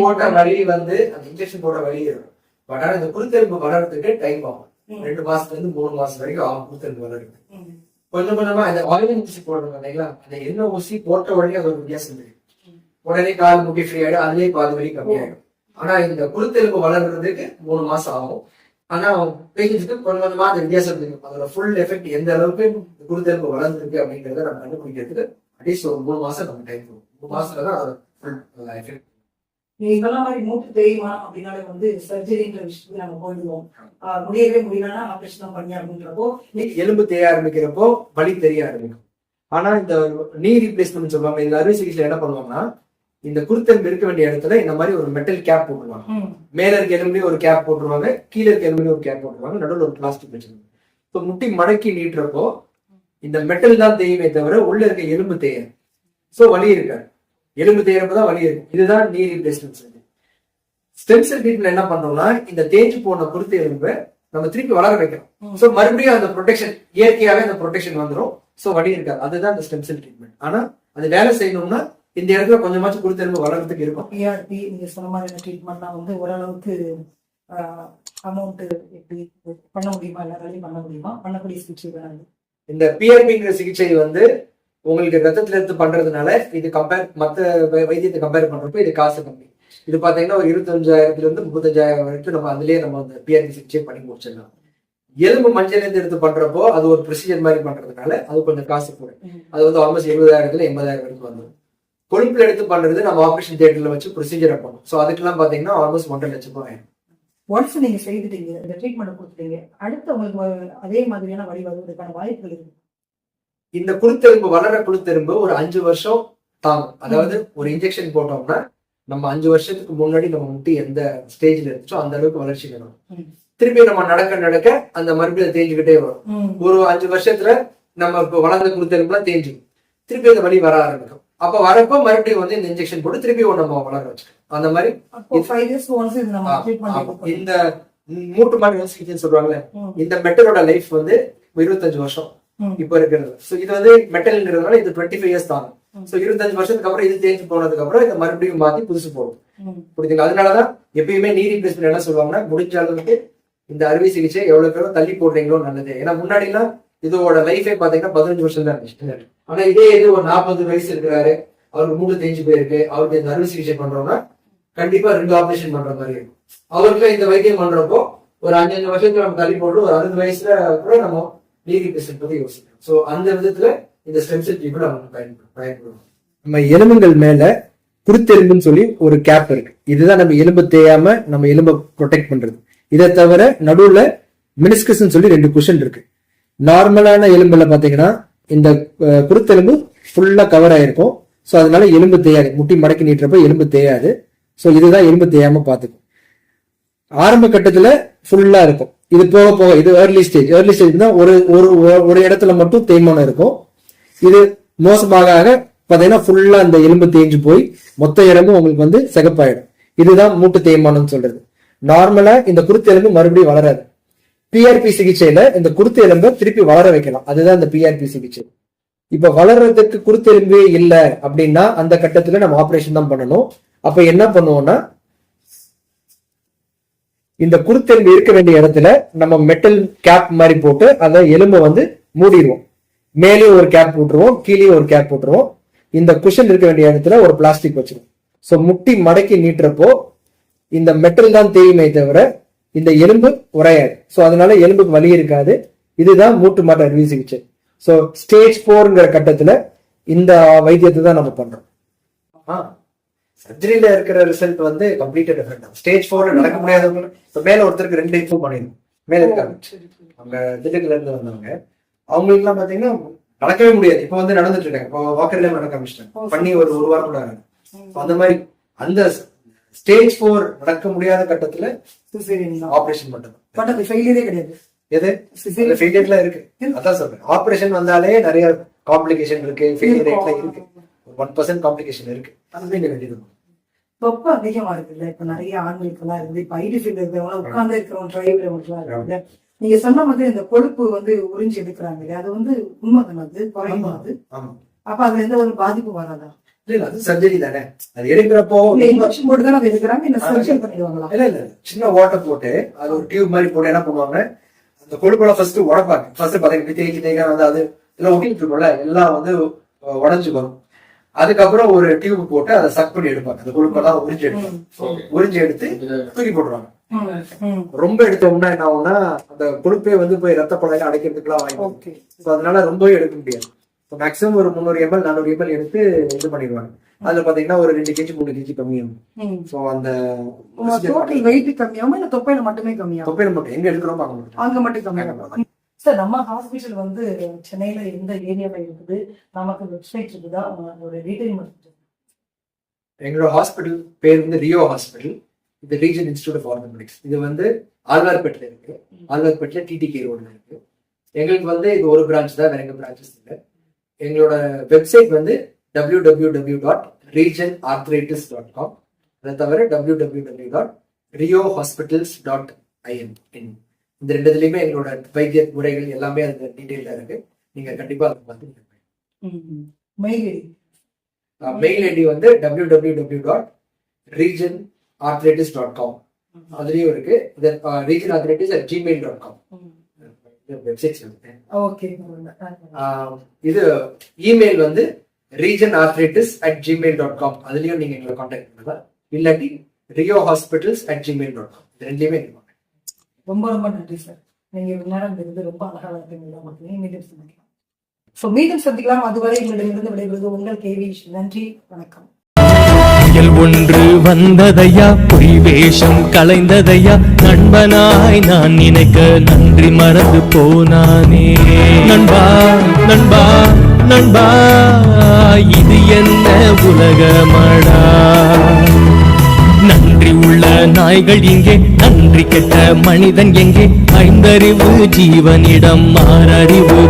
போட்ட வலி வந்து அந்த இன்ஜெக்ஷன் போட்ட வலி இருக்கும் பட் ஆனா இந்த குருத்தெலும்பு வளர்றதுக்கு டைம் ஆகும். ரெண்டு மாசத்துல இருந்து மூணு மாசம் வரைக்கும் ஆகும் குருத்தெலும்பு வளருக்கு கொஞ்சம் கொஞ்சமா அந்த ஆயிலிங் ஊசி போடுறாங்க இல்லைங்களா? அந்த எண்ணெய் ஊசி போட்ட உடனே அது ஒரு வித்தியாசம் தெரியும் உடனே கால் முட்டி ஃப்ரீ ஆயிடும் அதுலயே பாதி வலி கம்மியாயிடும். ஆனா இந்த குருத்தெலும்பு வளர்றதுக்கு மூணு மாசம் ஆகும். ஆனா பேஷண்ட்ஸுக்கு கொஞ்சம் கொஞ்சமா அந்த வித்தியாசம் தெரியும் அதோட ஃபுல் எஃபெக்ட் எந்த அளவுக்கு குருத்தெலும்பு வளர்ந்துருக்கு அப்படிங்கறத நம்ம கண்டுபிடிக்கிறதுக்கு அட்லீஸ்ட் ஒரு மூணு மாசம் நம்ம டைம் கொடுக்கும் மூணு மாசத்துல தான் அதோட நீங்க சொன்ன மாதிரி மூட்டு தேய்மானம் அப்படின்னாலே வந்து சர்ஜரின்ற விஷயத்துக்கு நம்ம போயிடுவோம். முடியவே முடியலன்னா ஆபரேஷன் தான் பண்ணி அப்படின்றப்போ எலும்பு தேய ஆரம்பிக்கிறப்போ வலி தெரிய ஆரம்பிக்கும். ஆனா இந்த நீ ரீப்ளேஸ்மெண்ட் சொல்லுவாங்க. இந்த அறுவை சிகிச்சையில என்ன பண்ணுவாங்கன்னா இந்த குருத்தெலும்பு இருக்க வேண்டிய இடத்துல இந்த மாதிரி ஒரு மெட்டல் கேப் போட்டுருவாங்க. மேல இருக்க எலும்புலயும் ஒரு கேப் போட்டுருவாங்க. கீழே இருக்க எலும்புலயும் ஒரு கேப் போட்டுருவாங்க. நடுவில் ஒரு பிளாஸ்டிக் வச்சிருவாங்க. இப்போ முட்டி மடக்கி நீட்டுறப்போ இந்த மெட்டல் தான் தேயுமே தவிர உள்ள இருக்க எலும்பு தேயும் ஸோ வலி இருக்காது. எலும்பு தேயறப்ப தான் வலி இருக்கும். இதுதான் நீ replacement surgery stem cell treatment என்ன பண்றோம்னா இந்த தேஞ்சு போன குருத்து எலும்பை நம்ம திருப்பி வளர வைக்கிறோம் ஸோ மறுபடியும் அந்த ப்ரொடெக்ஷன் இயற்கையாவே அந்த ப்ரொடெக்ஷன் வந்துடும் ஸோ வலி இருக்காது. அதுதான் அந்த ஸ்டெம் செல் ட்ரீட்மெண்ட் ஆனா அது வேலை செய்யணும்னா இந்த இடத்துல கொஞ்சமாச்சும் குருத்தெலும்பு வளர்றதுக்கு இருக்கும். பிஆர்பி நீங்க சொன்ன மாதிரி ட்ரீட்மெண்ட்லாம் வந்து ஓரளவுக்கு அமௌண்ட் எப்படி பண்ண முடியுமா? எல்லாராலையும் பண்ண முடியுமா? பண்ணக்கூடிய சிகிச்சை வேணாது இந்த பிஆர்பிங்கிற சிகிச்சை வந்து உங்களுக்கு ரத்தத்துல எடுத்து பண்றதுனால இது கம்பேர் வை- வைத்தியத்தை கம்பேர் பண்றப்போ இது காசு கம்மி. இது பாத்தீங்கன்னா ஒரு இருபத்தஞ்சாயிரத்துல இருந்து முப்பத்தஞ்சாயிரம் வரைக்கும் நம்ம அதுலயே நம்ம அந்த பிஆர்பி சிகிச்சை பண்ணி முடிச்சிடலாம். எலும்பு மஞ்சள் இருந்து எடுத்து பண்றப்போ அது ஒரு ப்ரொசீஜர் மாதிரி பண்றதுனால அது கொஞ்சம் காசு கூட அது வந்து ஆல்மோஸ்ட் எழுபதாயிரத்துல எண்பதாயிரம் வரைக்கும் வந்துடும் கொழுப்புல எடுத்து பண்றது நம்ம ஆபரேஷன் தியேட்டர்ல வச்சு ப்ரொசீஜரை பண்ணும். ஸோ அதுக்கெல்லாம் பாத்தீங்கன்னா ஆல்மோஸ்ட் ஒன்றரை லட்சம் ரூபாய் ஆயிடும் ஒன்ஸ் நீங்க செய்துட்டீங்க இந்த ட்ரீட்மெண்ட் கொடுத்துட்டீங்க அடுத்து உங்களுக்கு அதே மாதிரியான வழி வருவதற்கான வாய்ப்புகள் இருக்கு. இந்த குளுத்தெலும்பு வளர குளுத்தெலும்பு ஒரு அஞ்சு வருஷம் தாங்கும். அதாவது ஒரு இன்ஜெக்ஷன் போட்டோம்னா நம்ம அஞ்சு வருஷத்துக்கு முன்னாடி நம்ம முட்டி எந்த ஸ்டேஜ்ல இருந்துச்சோ அந்த அளவுக்கு வளர்ச்சி வேணும். திருப்பி நம்ம நடக்க நடக்க அந்த மறுபடியும் தேஞ்சுக்கிட்டே வரும். ஒரு அஞ்சு வருஷத்துல நம்ம இப்போ வளர்ந்த குளுத்தெலும்புலாம் தேஞ்சிடும் திருப்பி அந்த வலி வர ஆரம்பிக்கும். அப்ப வரப்போ மறுபடியும் வந்து இந்த இன்ஜெக்ஷன் போட்டு திருப்பி ஒண்ணு நம்ம வளர வச்சுக்கணும் அந்த மாதிரி இந்த மூட்டு மாதிரி சொல்றாங்களே. இந்த மெட்டலோட லைஃப் வந்து இருபத்தஞ்சு வருஷம். இப்போ இருக்கிறது சோ இது வந்து மெட்டல்ங்கிறதுனால இது டுவெண்ட்டி ஃபைவ் இயர்ஸ் தாங்க. சோ இருபத்தஞ்சு வருஷத்துக்கு அப்புறம் இது தேஞ்சு போனதுக்கு அப்புறம் இதை மறுபடியும் மாத்தி புதுசு போடும். புரியுதுங்களா அதனாலதான் எப்பயுமே நீ ரீப்ளேஸ்மெண்ட் என்ன சொல்லுவாங்கன்னா முடிஞ்ச அளவுக்கு இந்த அறுவை சிகிச்சை எவ்வளவு எவ்வளவு தள்ளி போடுறீங்களோ நல்லது ஏன்னா முன்னாடி எல்லாம் இதோட லைஃபே பாத்தீங்கன்னா பதினஞ்சு வருஷம் தான் இருந்துச்சு. ஆனா இதே இது ஒரு நாற்பது வயசு இருக்கிறாரு. அவருக்கு மூட்டு தேஞ்சு போயிருக்கு. அவருக்கு இந்த அறுவை சிகிச்சை பண்றோம்னா கண்டிப்பா ரெண்டு ஆபரேஷன் பண்ற மாதிரி இருக்கும். அவருக்கு இந்த வைத்தியம் பண்றப்போ ஒரு அஞ்சஞ்சு வருஷத்துல நம்ம தள்ளி போட்டு ஒரு அறுபது வயசுல கூட நம்ம நீதி பேசுறது பத்தி யோசிக்கிறோம் சோ அந்த விதத்துல இந்த ஸ்டெம் செல் கூட நமக்கு பயன்படும் நம்ம எலும்புகள் மேல குருத்தெலும்புன்னு சொல்லி ஒரு கேப் இருக்கு. இதுதான் நம்ம எலும்பு தேயாம நம்ம எலும்பை ப்ரொடெக்ட் பண்றது. இதை தவிர நடுவுல மினிஸ்கஸ் சொல்லி ரெண்டு குஷன் இருக்கு. நார்மலான எலும்புல பாத்தீங்கன்னா இந்த குருத்தெலும்பு ஃபுல்லா கவர் ஆயிருக்கும். ஸோ அதனால எலும்பு தேயாது. முட்டி மடக்கி நீட்டுறப்ப எலும்பு தேயாது. ஸோ இதுதான் எலும்பு தேயாம பார்த்துக்கும் ஆரம்ப கட்டத்துல ஃபுல்லா இருக்கும். இது போக போக இது ஏர்லி ஸ்டேஜ் ஏர்லி ஸ்டேஜ் தான் ஒரு ஒரு ஒரு இடத்துல மட்டும் தேய்மானம் இருக்கும். இது மோசமாக ஆக பாத்தீங்கன்னா ஃபுல்லா அந்த எலும்பு தேஞ்சு போய் மொத்த எலும்பு உங்களுக்கு வந்து சிகப்பாயிடும். இதுதான் மூட்டு தேய்மானம்னு சொல்றது. நார்மலா இந்த குருத்தெலும்பு மறுபடியும் வளராது. பிஆர்பி சிகிச்சையில இந்த குருத்தெலும்பை திருப்பி வளர வைக்கலாம். அதுதான் இந்த பிஆர்பி சிகிச்சை. இப்ப வளர்றதுக்கு குருத்தெலும்பே இல்ல அப்படின்னா அந்த கட்டத்துல நம்ம ஆபரேஷன் தான் பண்ணணும். அப்ப என்ன பண்ணுவோம்னா இந்த குருத்தெலும்பு இருக்க வேண்டிய இடத்துல நம்ம மெட்டல் கேப் மாதிரி போட்டு அந்த எலும்பை வந்து மூடிடுவோம். மேலேயும் ஒரு கேப் போட்டுருவோம் கீழே ஒரு கேப் போட்டுருவோம். இந்த குஷன் இருக்க வேண்டிய இடத்துல ஒரு பிளாஸ்டிக் வச்சிருவோம். ஸோ முட்டி மடக்கி நீட்டுறப்போ இந்த மெட்டல் தான் தெரியுமே தவிர இந்த எலும்பு உறையாது. ஸோ அதனால எலும்புக்கு வலி இருக்காது. இதுதான் மூட்டு மாட்டு அறுவை சிகிச்சை. ஸோ ஸ்டேஜ் போர்ங்கிற கட்டத்துல இந்த வைத்தியத்தை தான் நம்ம பண்றோம். சர்ஜரியில இருக்கிற ரிசல்ட் வந்து கம்ப்ளீட்டா டிஃபரெண்ட் ஸ்டேஜ் போர்ல நடக்க முடியாதவங்க இப்போ மேல ஒருத்தருக்கு ரெண்டு இன்ஃபூ பண்ணிருக்கோம். மேல இருக்காங்க. அவங்க திண்டுக்கல்ல இருந்து வந்தவங்க. அவங்களுக்கு எல்லாம் பாத்தீங்கன்னா நடக்கவே முடியாது. இப்போ வந்து நடந்துட்டு இருக்காங்க. இப்போ வாக்கர்ல நடக்க ஆரம்பிச்சிட்டாங்க. பண்ணி ஒரு ஒரு வாரம் கூட அந்த மாதிரி அந்த ஸ்டேஜ் போர் நடக்க முடியாத கட்டத்துல ஆபரேஷன் மட்டும் பட் அது ஃபெயிலியரே கிடையாது. எது. ஃபெயிலியர்லாம் இருக்கு. அதான் சொல்றேன். ஆபரேஷன் வந்தாலே நிறைய காம்ப்ளிகேஷன் இருக்கு ஃபெயிலியர் ரேட்லாம் இருக்கு. ஒரு ஒன் பர்சன்ட் காம்ப்ளிகேஷன் இருக்கு. அது நீங்க வேண்டியது தொப்பை அதிகமா இருக்குல்ல. இப்ப நிறைய ஆண்களுக்கு எல்லாம் இருக்குது இப்ப ஐடி ஃபீல்ட் இருக்கிறவங்க உட்கார்ந்து இருக்கிறவங்க டிரைவர் இருக்குல்ல. நீங்க சொன்ன மாதிரி இந்த கொழுப்பு வந்து உறிஞ்சி எடுக்கிறாங்க அது வந்து உண்மைதானே அது குறையும் அது? அப்ப அதுல எந்த ஒரு பாதிப்பு வராதா? இல்ல இல்ல அது சர்ஜரி தானே அது எடுக்கிறப்போ இல்ல இன்ஜெக்ஷன் போட்டு தான் அதை எடுக்கிறாங்க இல்ல சர்ஜரி பண்ணிடுவாங்களா இல்ல இல்ல சின்ன வாட்டர் போட்டு அது ஒரு டியூப் மாதிரி போட்டு என்ன பண்ணுவாங்க அந்த கொழுப்பெல்லாம் ஃபர்ஸ்ட் உடப்பாங்க ஃபர்ஸ்ட் பாத்தீங்கன்னா தேய்ச்சி தேய்க்க வந்து அது எல்லாம் ஒட்டிட்டு இருக்கும்ல எல்லாம் வந்து உடஞ்சு வரும் அதுக்கப்புறம் ஒரு டியூப் போட்டு அதை சக் பண்ணி எடுப்பாங்க அந்த கொழுப்பெல்லாம் உறிஞ்சு எடுப்பாங்க உறிஞ்சு எடுத்து தூக்கி போட்டுருவாங்க. ரொம்ப எடுத்தோம்னா என்ன ஆகும்னா அந்த கொழுப்பே வந்து போய் ரத்த குழாயில அடைக்கிறதுக்குலாம் வாய்ப்பு ஓகே ஸோ அதனால ரொம்பவே எடுக்க முடியாது மேக்ஸிமம் ஒரு முந்நூறு எம்எல் நானூறு எம்எல் எடுத்து இது பண்ணிடுவாங்க. அதுல பாத்தீங்கன்னா ஒரு ரெண்டு கேஜி மூணு கேஜி கம்மியாகும். ஸோ அந்த டோட்டல் வெயிட் கம்மியாகும்? இல்ல தொப்பையில மட்டுமே கம்மியாகும்? தொப்பை மட்டும். எங்க எடுக்கிறோமோ அங்க மட்டும். அங்க மட்டும் கம்மியாகும்? சார் நம்ம ஹாஸ்பிட்டல் வந்து சென்னையில எந்த ஏரியால இருக்குது? நமக்கு வெப்சைட் இருக்குதா? ஒரு டீடைல் மட்டும் எங்களோட ஹாஸ்பிட்டல் பேர் வந்து ரியோ ஹாஸ்பிட்டல் இது ரீஜன் இன்ஸ்டியூட் ஆஃப் ஆர்த்தமெடிக்ஸ் இது வந்து ஆழ்வார்பேட்டில் இருக்கு. ஆழ்வார்பேட்டில் டிடிகே ரோட்ல இருக்கு. எங்களுக்கு வந்து இது ஒரு பிரான்ச் தான் வேற எங்க பிரான்ச்சஸ் இல்லை. எங்களோட வெப்சைட் வந்து W W W dot Regen arthritis dot com அதை தவிர W W W dot Rio hospitals dot IN இந்த ரெண்டு இதுலயுமே எங்களோட வைத்திய முறைகள் எல்லாமே அந்த டீட்டெயிலாக இருக்கு. நீங்க கண்டிப்பா அதை பார்த்து மெயில் ஐடி? மெயில் ஐடி வந்து W W W dot Regen arthritis dot com அதுலயும் இருக்கு Regen arthritis at Gmail dot com இது இமெயில் வந்து Regen arthritis at Gmail dot com அதுலயும் நீங்க எங்களை காண்டாக்ட் பண்ணலாம் இல்லாட்டி Rio hospitals at Gmail dot com இது நீங்க ரொம்ப ரொம்ப நன்றி சார் நீங்க இவ்வளவு நேரம் இருந்து ரொம்ப அழகாக இருக்கீங்க மீண்டும் சந்திக்கலாம். ஸோ மீண்டும் சந்திக்கலாம். அதுவரை எங்களிடமிருந்து விடைபெறுவது உங்கள் கேவி நன்றி. வணக்கம். புயல் ஒன்று வந்ததையா? பொய் வேஷம் கலைந்ததையா? நண்பனாய் நான் நினைக்க நன்றி மறந்து போனானே. நண்பா நண்பா நண்பா இது என்ன உலகமடா? நன்றி உள்ள நாய்கள் இங்கே நன்றி கெட்ட மனிதன் எங்கே? ஐந்தறிவு ஜீவனிடம் மாறறிவு